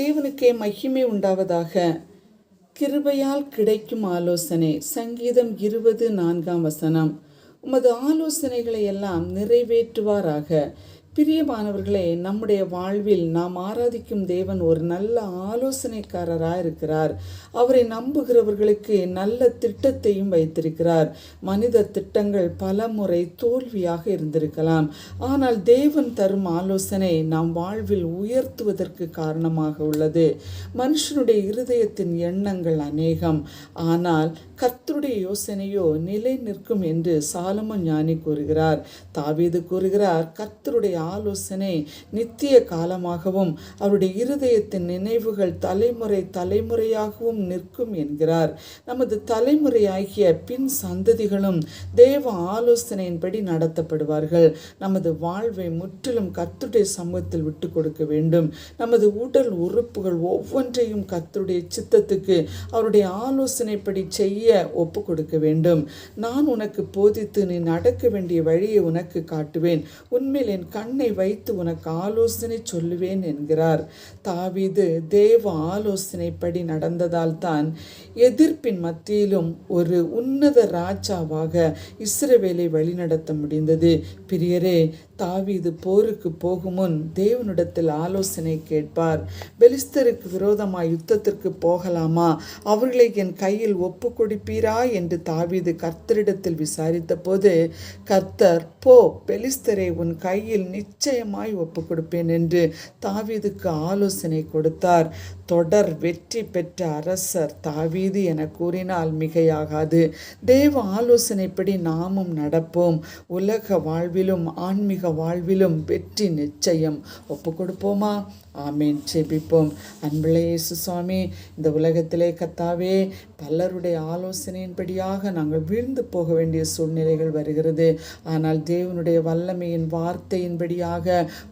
தேவனுக்கே மகிமை உண்டாவதாக. கிருபையால் கிடைக்கும் ஆலோசனை. சங்கீதம் இருபது நான்காம் வசனம். உமது ஆலோசனைகளை எல்லாம் நிறைவேற்றுவாராக. பிரியமானவர்களே நம்முடைய வாழ்வில் நாம் ஆராதிக்கும் தேவன் ஒரு நல்ல ஆலோசனைக்காரராக இருக்கிறார் அவரை நம்புகிறவர்களுக்கு நல்ல திட்டத்தையும் வைத்திருக்கிறார். மனித திட்டங்கள் பல முறை தோல்வியாக இருந்திருக்கலாம். ஆனால் தேவன் தரும் ஆலோசனை நாம் வாழ்வில் உயர்த்துவதற்கு காரணமாக உள்ளது. மனுஷனுடைய இருதயத்தின் எண்ணங்கள் அநேகம். ஆனால் கத்தருடைய யோசனையோ நிலை நிற்கும் என்று சாலமன் ஞானி கூறுகிறார். தாவீது கூறுகிறார் கத்தருடைய ஆலோசனை நித்திய காலமாகவும் அவருடைய இருதயத்தின் நினைவுகள் தலைமுறை தலைமுறையாகவும் நிற்கும் என்கிறார். நமது தலைமுறையாகிய பின் சந்ததிகளும் தேவ ஆலோசனையின்படி நடத்தப்படுவார்கள். நமது வாழ்வை முற்றிலும் கத்துடைய சமூகத்தில் விட்டு கொடுக்க வேண்டும். நமது உடல் உறுப்புகள் ஒவ்வொன்றையும் கத்துடைய சித்தத்துக்கு அவருடைய ஆலோசனைப்படி செய்ய ஒப்பு கொடுக்க வேண்டும். நான் உனக்கு போதித்து நீ நடக்க வேண்டிய வழியை உனக்கு காட்டுவேன். உண்மையில் என் தன்னை வைத்து உனக்கு ஆலோசனை சொல்லுவேன் என்கிறார். தாவீது தேவ ஆலோசனைப்படி நடந்ததால் தான் எதிர்ப்பின் மத்தியிலும் ஒரு உன்னத ராஜாவாக இஸ்ரவேலை வழிநடத்த முடிந்தது. பிரியரே தாவீது போருக்கு போகும் முன் தேவனிடத்தில் ஆலோசனை கேட்பார். பெலிஸ்தருக்கு விரோதமாக யுத்தத்திற்கு போகலாமா? அவர்களை என் கையில் ஒப்பு கொடுப்பீரா என்று தாவீது கர்த்தரிடத்தில் விசாரித்த போது கர்த்தர் போ பெலிஸ்தரை உன் கையில் நிச்சயமாய் ஒப்பு கொடுப்பேன் என்று தாவீதுக்கு ஆலோசனை கொடுத்தார். தொடர் வெற்றி பெற்ற அரசர் தாவீது என கூறினால் மிகையாகாது. தேவ ஆலோசனைப்படி நாமும் நடப்போம். உலக வாழ்விலும் ஆன்மீக வாழ்விலும் வெற்றி நிச்சயம். ஒப்பு கொடுப்போமா ஆமேன். செபிப்போம் அன்புள்ள இயேசு சுவாமி இந்த உலகத்திலே கத்தாவே பலருடைய ஆலோசனையின்படியாக நாங்கள் வீழ்ந்து போக வேண்டிய சூழ்நிலைகள் வருகிறது. ஆனால் தேவனுடைய வல்லமையின் படியாக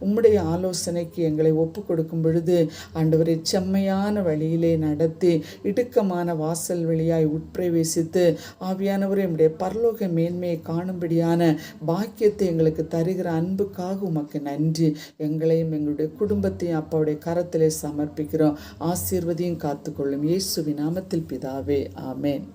உம்முடைய ஆலோசனைக்கு எங்களை ஒப்பு கொடுக்கும் பொழுது ஆண்டவரை செம்மையான வழியிலே நடத்தி இடுக்கமான வாசல் வழியாய் உட்பிரவேசித்து ஆவியானவரை உம்முடைய பரலோக மேன்மையை காணும்படியான பாக்கியத்தை எங்களுக்கு தருகிற அன்புக்காக உமக்கு நன்றி. எங்களையும் எங்களுடைய குடும்பத்தையும் அப்பாவுடைய கரத்திலே சமர்ப்பிக்கிறோம். ஆசீர்வதியும் காத்துக்கொள்ளும். இயேசுவின் நாமத்தில் பிதாவே ஆமேன்.